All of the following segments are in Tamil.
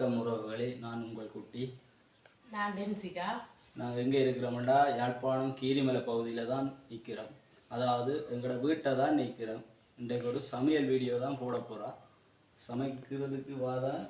வணக்கம் உறவுகளே நான் உங்கள் குட்டி. நான் டென்சிகா. நாங்கள் எங்கே இருக்கிறோம்டா? யாழ்ப்பாணம் கீரிமலை பகுதியில் தான் நிற்கிறோம் அதாவது எங்களோட வீட்டை தான் நிற்கிறோம் இன்றைக்கு ஒரு சமையல் வீடியோ தான் போட போகிறோம் சமைக்கிறதுக்கு வாதான்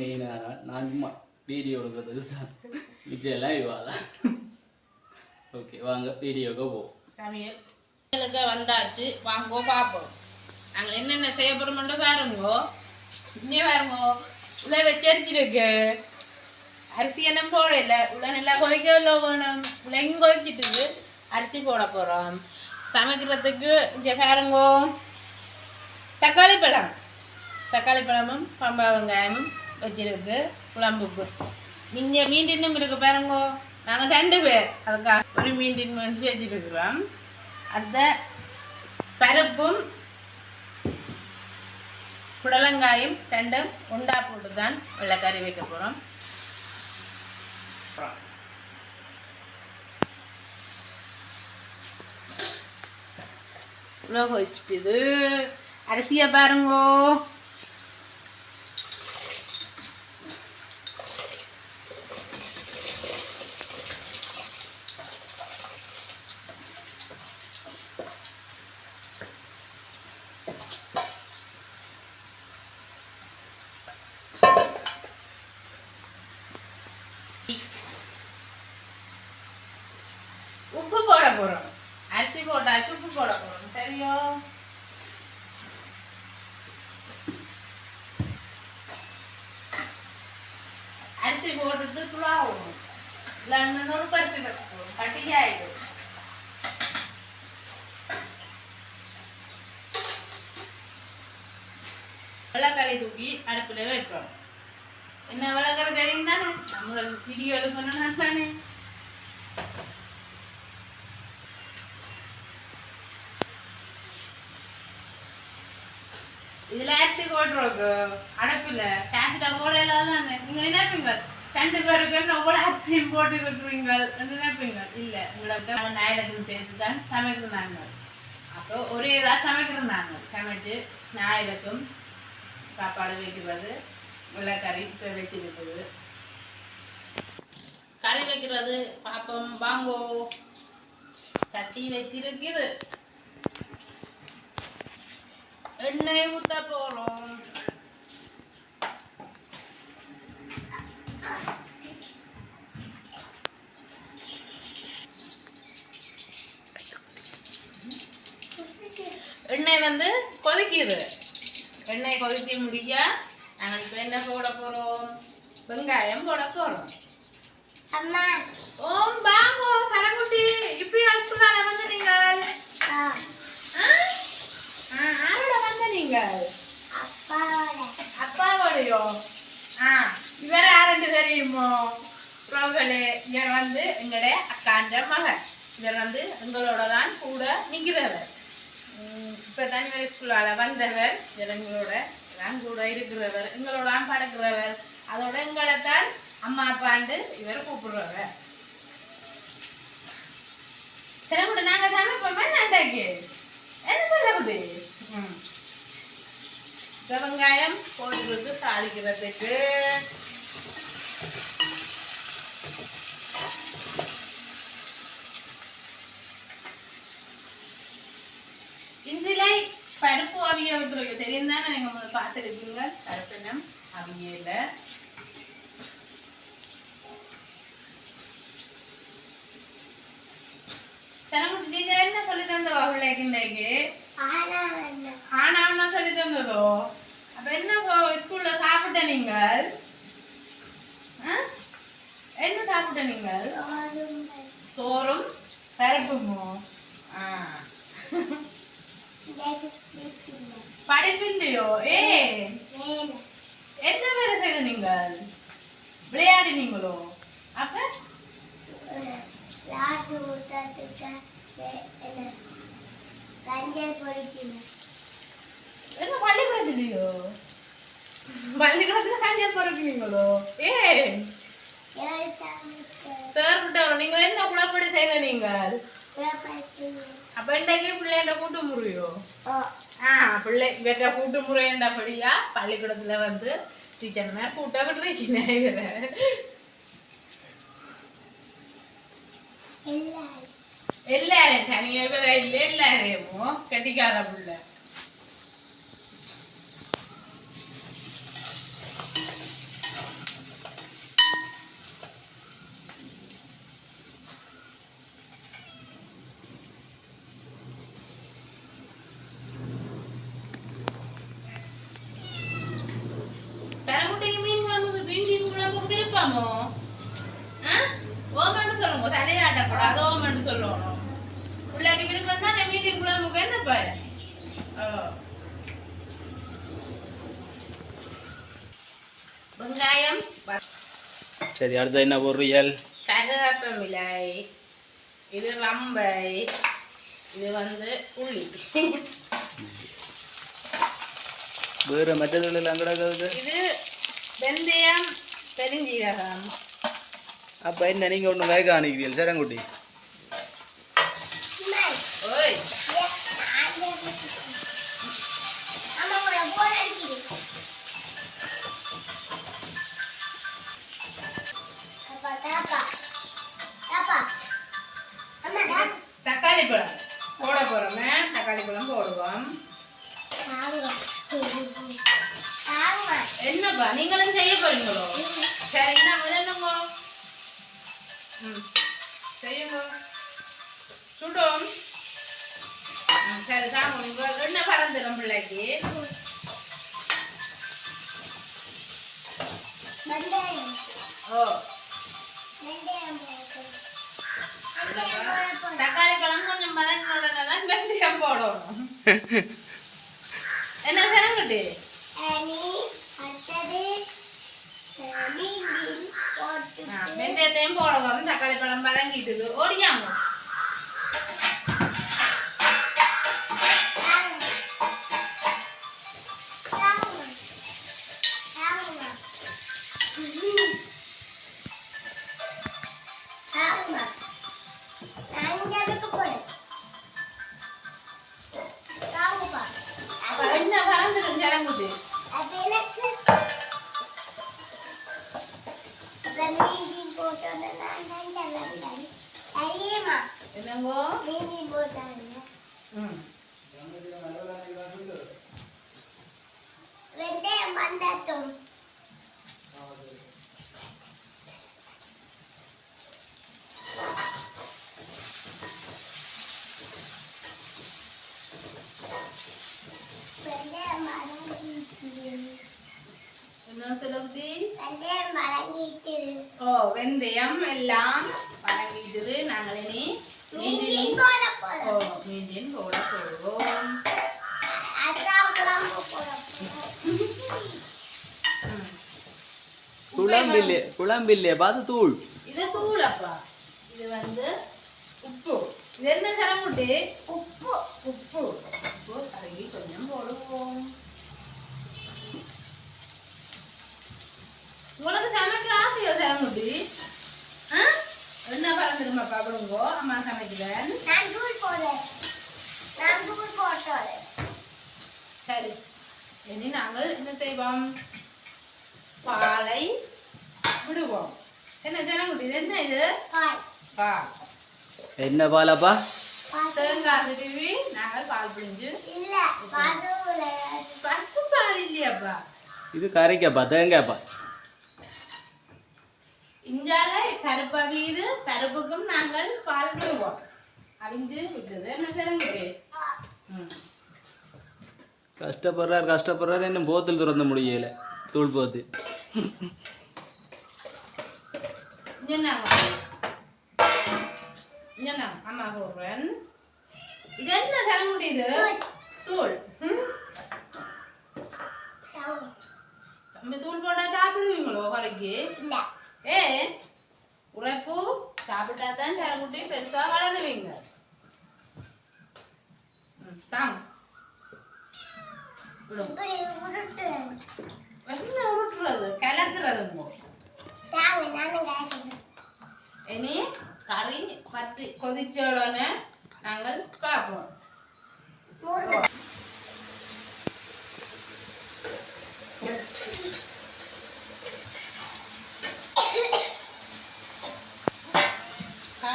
மெயினாக நான் சும்மா வீடியோ எடுக்கிறதுக்கு தான் மிச்சம் இவாதான். ஓகே வாங்க வீடியோக்கு போவோம் சமையல். வந்தாச்சு. வாங்கோ பார்ப்போம் நாங்கள் என்னென்ன செய்ய போகிறோம்னு பாருங்கோ. இன்னே பாருங்கோ. உள்ள வச்சரிச்சிருக்கு அரிசி என்ன போடல உள்ள நல்லா கொதிக்கல வேணும் உலகம் கொதிச்சிட்டு அரிசி போட போகிறோம் சமைக்கிறதுக்கு இங்கே பாருங்கோ தக்காளி பழம் தக்காளி பழமும் பம்பா வெங்காயமும் வச்சிருக்கு குழம்புக்கு இங்கே மீண்டின்னும் இருக்கு பாருங்கோ நாங்கள் ரெண்டு பேர் அதுக்காக ஒரு மீண்டின் வந்து வச்சிருக்கிறோம் அந்த பருப்பும் புடலங்காயும் ரெண்டும் உண்டா போட்டு தான் வெள்ளைக்கறி வைக்க போகிறோம் உலக வச்சுட்டுது அரிசியை பாருங்கோ உப்பு போட போகிறோம் அரிசி போட்டாச்சு உப்பு போட போகிறோம் சரியோ அரிசி போட்டுட்டு துளாவும் இல்லைன்னா நொறுக்கு அரிசி போட்டுக்கணும் கட்டிக்காயிடும் வெள்ளக்கரை தூக்கி அடுப்பில் வைப்போம். என்ன வெள்ளக்கரை தெரியும் தானே நம்ம வீடியோவில் சொன்னா தானே. இதுல அரிசி அடப்பில்ல அடப்பில் கேசிட்டா போடல நீங்க நினைப்பீங்க. ரெண்டு பேருக்கு ஒவ்வொரு அரிசியும் போட்டு இருக்கிறீங்க நினைப்பீங்க. இல்ல உங்களுக்கு நாங்கள் ஞாயிற்றுக்கிழமை சேர்த்து தான் சமைக்கிறோம் நாங்கள் அப்போ ஒரே இதாக சமைக்கிறோம் நாங்கள் சமைச்சு ஞாயிறுக்கும் சாப்பாடு வைக்கிறது வெள்ளைக்கறி இப்போ வச்சுருக்குது. கறி வைக்கிறது பார்ப்போம் வாங்கோ சட்டி வைத்திருக்குது. எண்ணெய் ஊத்த போறோம் எண்ணெய் வந்து கொதிக்குது எண்ணெய் கொதிக்க முடிய நாங்கள் இப்போ என்ன போட போறோம் வெங்காயம் போட போறோம் அம்மா ஓம் பாங்கோ சரங்குட்டி இப்படி ஹஸ்பண்டால வந்து நீங்கள் ஆ, ஆ? ஆ, ஆரோட வந்த நீங்கள் அப்பாவோட அப்பாவோடையோ ஆ இவர் யாருன்னு தெரியுமோ ரோகலே இவர் வந்து எங்களுடைய அக்காண்ட மகன் இவர் வந்து எங்களோட தான் கூட நிற்கிறவர். இப்போ தான் இவர் ஸ்கூலால் வந்தவர். இவர் எங்களோட தான் கூட இருக்கிறவர். எங்களோட தான் படுக்கிறவர் அதோட எங்களை தான் அம்மா அப்பாண்டு இவர் கூப்பிடுறவர். சரி கூட நாங்கள் சமைப்போமே நண்டாக்கு? என்ன சொல்லுறது வெங்காயம் போட்டுருக்கு தாளிக்கிறதுக்கு இதில் விட்டுருக்கு தெரியும் தானே நீங்கள் முதல்ல பார்த்துருக்கீங்க? பருப்பினம் அவியல சனமுட்டி டீச்சர் என்ன சொல்லி தந்தவா பிள்ளைக்கு இன்னைக்கு ஆனா சொல்லி தந்ததோ அப்ப என்ன ஸ்கூல்ல சாப்பிட்ட நீங்கள்? என்ன சாப்பிட்ட நீங்கள்? சோறும். பருப்பும் படிப்பில்லையோ? ஏ. என்ன வேலை செய்த நீங்கள்? விளையாடினீங்களோ? அப்ப? என்ன பள்ளிக்கூடத்துலையோ? பள்ளிக்கூடத்துல கஞ்சல் பொறுக்கிறீங்களோ ஏ. சார் நீங்கள் என்ன குழப்படி செய்த நீங்கள்? புறப்பட்டு அப்ப இன்றைக்கு பிள்ளைன்ற கூட்டு முறையோ? ஓ ஆ பிள்ளை இவற்ற கூட்டு முறைண்டபடியா பள்ளிக்கூடத்துல வந்து டீச்சர்மார் கூட்டா விட்டுருக்கீங்க இவரை. எல்லாரும். எல்லாரும் தனியா பேர் இல்லை எல்லாரையும் கட்டிக்கார பிள்ளை சரமுட்டைக்கு மீன் குழம்புக்கு மீன் மீன் ஆ? ஓமன்னு சொல்லுங்க தலையாட்டக்கூடாது. ஓமன்னு சொல்லணும் பிள்ளைக்கு விருப்பம் தான் மீன் குழம்புக்கு என்ன பயன் ஓ. வெங்காயம். சரி அடுத்து என்ன பொரியல் கருவேப்பிலை. இது ரம்பை இது வந்து உள்ளி வேறு எல்லாம் கிடக்குது இது வெந்தயம் பெருஞ்சீரகம் அப்போ என்ன நீங்கள் ஒன்று வேக அம்மா தா தக்காளி பழம். போட போறோமே தக்காளி பழம் என்னப்பா நீங்களும் செய்ய போறீங்களோ? சரி என்ன முதல்லுங்க ம். செய்யுங்க. சுடும் சரி தாங்க. என்ன பறந்துடும் பிள்ளைக்கு? ஓ. தக்காளி பழம். கொஞ்சம் மதங்க உடனே தான் வெந்தயம் போடணும். என்ன சரங்குட்டி அணி அடுத்தது அஹ், மீன் போட்டு ஆ, வெந்தயத்தையும் போடுவோம் தக்காளி பழம் வதங்கிட்டுது ஓடியாங்க அப்ப என்ன பறந்துடும் சரங்குட்டி என்னங்கோ? ம். வெந்தயம் வந்தாட்டும் வெந்தயம் வதங்கிட்டு என்ன சொல்லுது வெந்தயம் வதங்கிட்டு ஓ வெந்தயம் எல்லாம் வதங்கிட்டுது நாங்கள் இனி மீன் மீண்டின் போட போடுவோம் அதான் குழம்பு போட போறோம். ம். குழம்பில்லையே குழம்பில்லையே பார்த்து தூள். இது தூளப்பா இது வந்து உப்பு. இது என்ன சரமுட்டி உப்பு. உப்பு. உப்பு கொஞ்சம் போடுவோம். உங்களுக்கு சமைக்க ஆசையோ சரமுட்டி ஆ என்ன பாப்படுங்கோ அம்மா சமைக்கிறேன் நான் தூள் போடுறேன். நான் தூள் போட்டோம் சரி. இனி நாங்கள் என்ன செய்வோம்? பாலை விடுவோம். என்ன சரமுட்டி இது என்ன இது? பால். பால். என்ன பாலப்பா? பால். தேங்காய் திருவி நாங்கள் பால் பிழிஞ்சு. இல்ல பதுவுல பசு பால் இல்லையாப்பா? இது கரைக்கப்பா தேங்காய்ப்பா. இஞ்சால பருப்பு அவியுது பருப்புக்கும் நாங்கள் பால் விடுவோம் அவிஞ்சு விட்டுது. என்ன ம். கஷ்டப்படுறார் கஷ்டப்படுறார். இன்னும் போத்தல் திறந்த முடியல. தூள் போத்து. என்னங்க என்ன அம்மா போடுறேன் இது என்ன சிறங்குடி இது? தூள். தம்பி தூள் போட்டா சாப்பிடுவீங்களோ? குறைக்கு இல்ல. ஏ உரைப்பு சாப்பிட்டா தான் சிறங்குட்டி பெருசா வளருவீங்க தாங்க. என்ன உருட்டுறது? காய்க்கிறேன் இனி கறி பத்தி கொதிச்ச உடனே நாங்கள் பார்ப்போம்.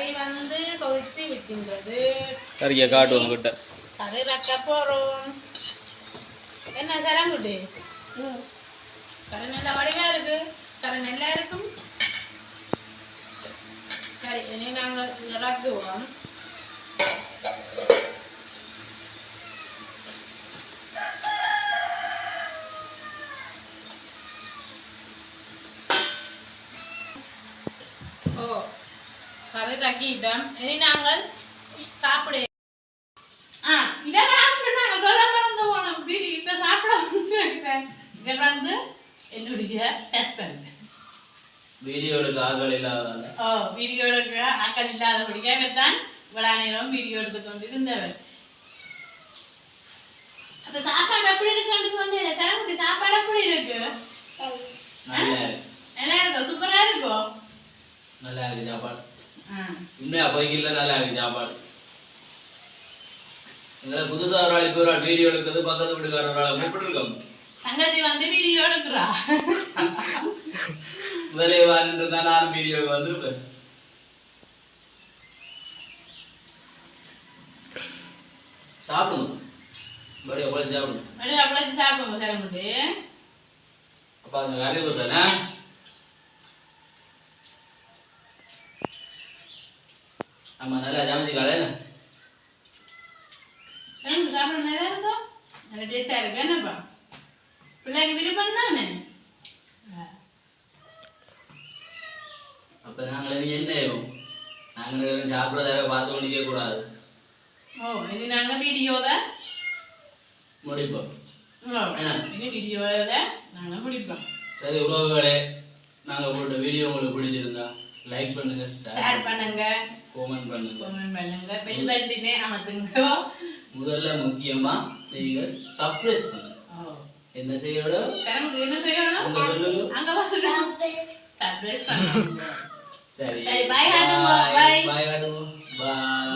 கறி வந்து கொதித்து விட்டுங்கிறது கறியை கிட்ட கறி ரக்க போகிறோம் என்ன சரங்குட்டு. கறி நல்லா வடிவா இருக்கு. கறி நல்லா இருக்கும். சரி இனி நாங்கள் இறக்குவோம் ஓ கறி ரக்கிட்டோம் இனி நாங்கள் சாப்பிடு ஆ இதெல்லாம் நாங்கள் சொல்ல மறந்து போனோம். வீடு இப்போ சாப்பிட இவர் வந்து என்னுடைய ஹஸ்பண்ட் வீடியோ எடுக்க ஆகல இல்லாதால ஓ வீடியோ எடுக்க ஆக்கள் இல்லாதபடியாக தான் இவ்வளோ நேரம் வீடியோ எடுத்து கொண்டு இருந்தவர் அப்ப சாப்பாடு எப்படி இருக்குன்னு சொன்னேன் தரமுடி சாப்பாடு எப்படி இருக்கு. சரி. நல்லா இருக்கு. நல்லா இருக்கும் சூப்பரா இருக்கும் நல்லா இருக்கு சாப்பாடு. ஆ. உண்மையா? போய்க்கல நல்லா இருக்கு சாப்பாடு. இதுல புதுசா ஒரு ஆள் இப்போ ஒரு ஆள் வீடியோ எடுக்கிறது பக்கத்து வீட்டுக்கார ஒரு ஆளை கூப்பிட்டுருக்கோம். தங்கச்சி வந்து வீடியோ எடுக்கிறா. முதலே வாழ்ந்து தான் நானும் வீடியோக்கு வந்திருப்பேன். சாப்பிடுங்க. படியா போல சாப்பிடுங்க. அப்படியே அப்படியே சாப்பிடுங்க தரமுடி அப்ப அந்த கறி விடுறேன்னா ஆமா நல்லா ஜாமதி காலையில சாப்பிட நல்லா இருக்கும் நல்ல டேஸ்டா இருக்கு என்னப்பா பிள்ளைக்கு விருப்பம் தானே. அப்ப நாங்கள் என்ன ஆயிரும் நாங்கள் சாப்பிட்றதாவே பார்த்து கொண்டிருக்க கூடாது ஓ இனி நாங்க வீடியோவை முடிப்போம்? இனி வீடியோவை நாங்க முடிப்போம் சரி உறவுகளே நாங்கள் போட்ட வீடியோ உங்களுக்கு பிடிச்சிருந்தா லைக் பண்ணுங்க ஷேர் பண்ணுங்க கமெண்ட் பண்ணுங்க. கமெண்ட் பண்ணுங்க. பெல் பட்டனே அமர்த்துங்க. முதல்ல முக்கியமா நீங்கள் சப்ஸ்கிரைப் பண்ணுங்க. என்ன செய்யணும்? என்ன செய்யணும்? உங்க சொல்லுங்க. அங்க பாருங்க சர்ப்ரைஸ் பண்ணுங்க சரி. சரி, bye காட்டுங்க, bye. பாய் காட்டுங்க. Bye.